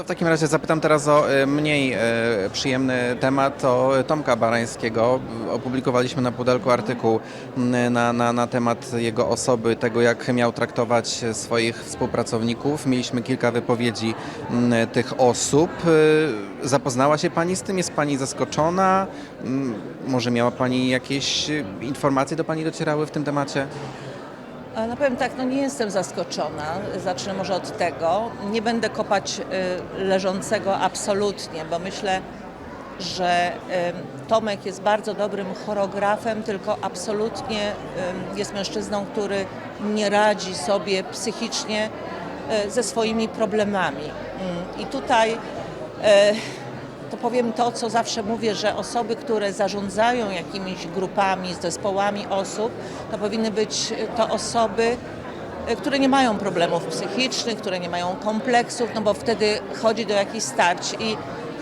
To w takim razie zapytam teraz o e, mniej e, przyjemny temat, o Tomka Barańskiego. Opublikowaliśmy na Pudelku artykuł m, na, na, na temat jego osoby, tego jak miał traktować swoich współpracowników. Mieliśmy kilka wypowiedzi m, tych osób. E, Zapoznała się Pani z tym? Jest Pani zaskoczona? M, Może miała Pani jakieś informacje do Pani docierały w tym temacie? No powiem tak, no nie jestem zaskoczona. Zacznę może od tego. Nie będę kopać y, leżącego absolutnie, bo myślę, że y, Tomek jest bardzo dobrym choreografem, tylko absolutnie y, jest mężczyzną, który nie radzi sobie psychicznie ze swoimi problemami. Mm, I tutaj to powiem to, co zawsze mówię, że osoby, które zarządzają jakimiś grupami, zespołami osób, to powinny być to osoby, e, które nie mają problemów psychicznych, które nie mają kompleksów, no bo wtedy chodzi do jakichś starć. I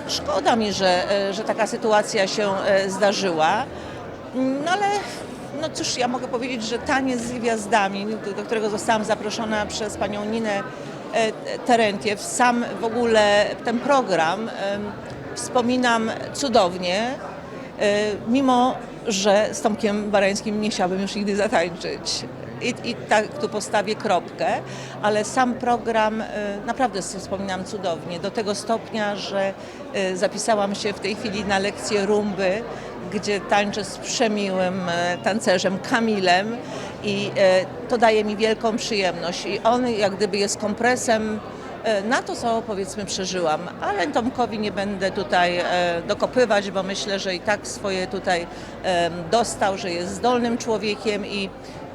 szkoda mi, że, e, że taka sytuacja się e, zdarzyła, no ale no cóż, ja mogę powiedzieć, że taniec z gwiazdami, do, którego zostałam zaproszona przez panią Ninę e, Terentiew, sam w ogóle ten program wspominam cudownie, e, mimo że z Tomkiem Barańskim nie chciałabym już nigdy zatańczyć. I, I tak tu postawię kropkę, ale sam program e, naprawdę wspominam cudownie, do tego stopnia, że e, zapisałam się w tej chwili na lekcję rumby, gdzie tańczę z przemiłym tancerzem Kamilem i to daje mi wielką przyjemność. I on jak gdyby jest kompresem na to, co powiedzmy przeżyłam, ale Tomkowi nie będę tutaj e, dokopywać, bo myślę, że i tak swoje tutaj e, dostał, że jest zdolnym człowiekiem i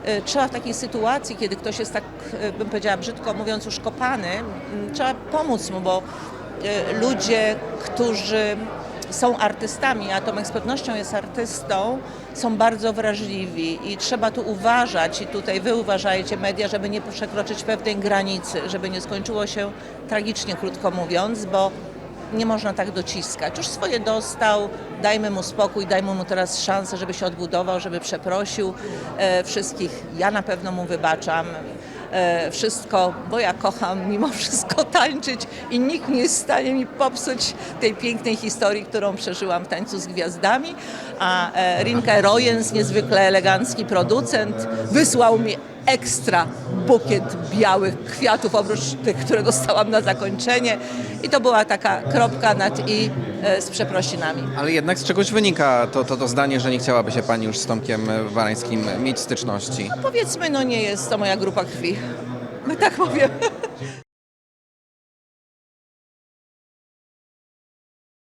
e, trzeba w takiej sytuacji, kiedy ktoś jest tak, e, bym powiedziała brzydko mówiąc, uszkopany, m, trzeba pomóc mu, bo e, ludzie, którzy są artystami, a Tomek z pewnością jest artystą, są bardzo wrażliwi i trzeba tu uważać i tutaj wy uważajcie media, żeby nie przekroczyć pewnej granicy, żeby nie skończyło się tragicznie, krótko mówiąc, bo nie można tak dociskać. Już swoje dostał, dajmy mu spokój, dajmy mu teraz szansę, żeby się odbudował, żeby przeprosił e, wszystkich. Ja na pewno mu wybaczam wszystko, bo ja kocham mimo wszystko tańczyć i nikt nie jest w stanie mi popsuć tej pięknej historii, którą przeżyłam w Tańcu z Gwiazdami. A e, Rinke Rojens, niezwykle elegancki producent, wysłał mi ekstra bukiet białych kwiatów, oprócz tych, które dostałam na zakończenie. I to była taka kropka nad i e, z przeprosinami. Ale jednak z czegoś wynika to, to, to zdanie, że nie chciałaby się Pani już z Tomkiem Barańskim mieć styczności. Powiedzmy, no nie jest to moja grupa krwi. My tak powiem.